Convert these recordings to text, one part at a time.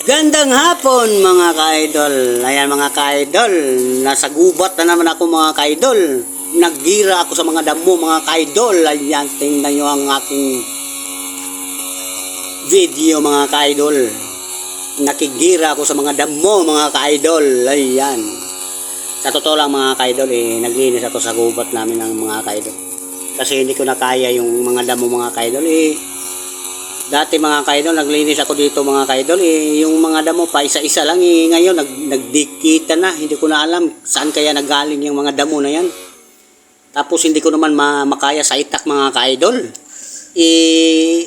Gandang hapon mga ka-idol. Ayan mga ka-idol. Nasa gubat na naman ako mga ka-idol. Naggira ako sa mga damo mga ka-idol. Ayan, tingnan nyo ang aking video mga ka-idol. Nakigira ako sa mga damo mga ka-idol. Ayan. Sa totoo lang mga ka-idol, eh, naglinis ako sa gubat namin ng mga ka-idol. Kasi hindi ko na kaya yung mga damo mga ka-idol. Eh, Dati mga kaidol, naglinis ako dito mga kaidol, eh, yung mga damo pa isa-isa lang, eh, ngayon nag, nagdikita na, hindi ko na alam saan kaya nagaling yung mga damo na yan. Tapos hindi ko naman ma makaya sa itak mga kaidol. Eh,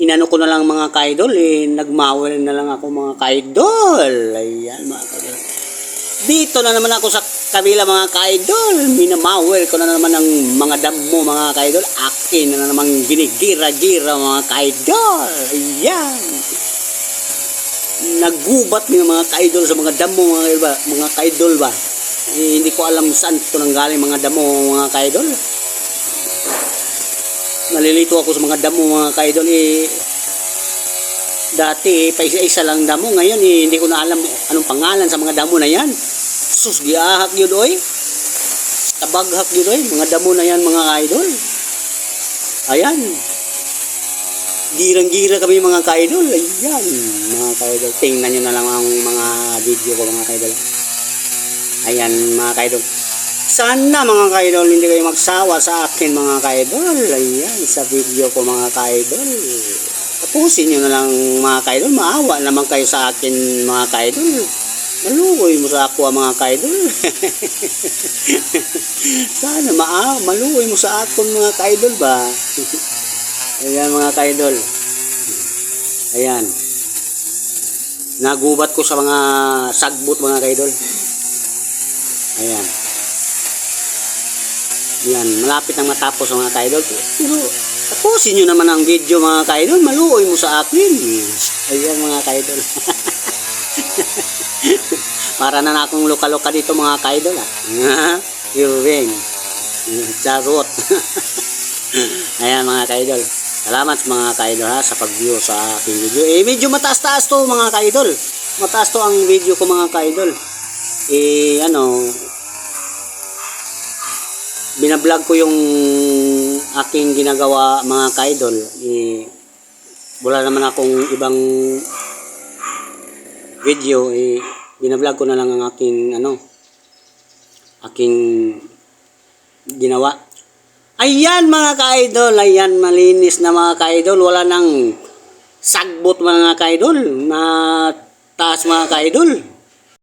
inano ko na lang mga kaidol, eh, nagmawel na lang ako mga kaidol. Ayan mga kaidol. Dito na naman ako sa kabila mga ka-idol. Minamawel ko na naman ng mga damo mga ka-idol. Akin na naman ginigira-gira mga ka-idol. Ayan. Nagubat ng mga ka-idol sa mga damo mga ka-idol ba? Mga ka-idol ba? Eh, hindi ko alam saan ito nanggaling mga damo mga ka-idol. Nalilito ako sa mga damo mga ka-idol. Eh, dati pa isa-isa lang damo ngayon eh, hindi ko na alam anong pangalan sa mga damo na yan sus giahak yun oy. Tabaghak yun oy. Mga damo na yan mga idol. Ayan. Girang-gira kami mga ka-idol. Ayan mga ka-idol. Tingnan nyo na lang ang mga video ko mga ka-idol. Ayan mga ka-idol. Sana mga ka-idol hindi kayo magsawa sa akin mga ka-idol. Ayan sa video ko mga ka-idol. Tapusin nyo na lang mga kaidol. Maawa naman kayo sa akin mga kaidol maluoy mo sa ako mga kaidol. Sana maa maluoy mo sa akon mga kaidol ba? Ayan mga kaidol. Ayan. Nagubat ko sa mga sagbot mga kaidol. Ayan. Yan malapit nang matapos mga kaidol. Pero Tapusin nyo naman ang video mga kaidol. Maluoy mo sa akin. Ayan mga kaidol. Para na akong luka-luka dito mga kaidol ah. Irving. Charot. Ayan mga kaidol. Salamat mga kaidol ha sa pag-view sa aking video. Eh medyo mataas-taas to mga kaidol. Mataas to ang video ko mga kaidol. Eh ano, binablog ko yung aking ginagawa mga kaidol eh, wala naman akong ibang video eh, binablog ko na lang ang aking ano aking ginawa. Ayan mga kaidol ayan malinis na mga kaidol. Wala nang sagbot mga kaidol. Na taas mga kaidol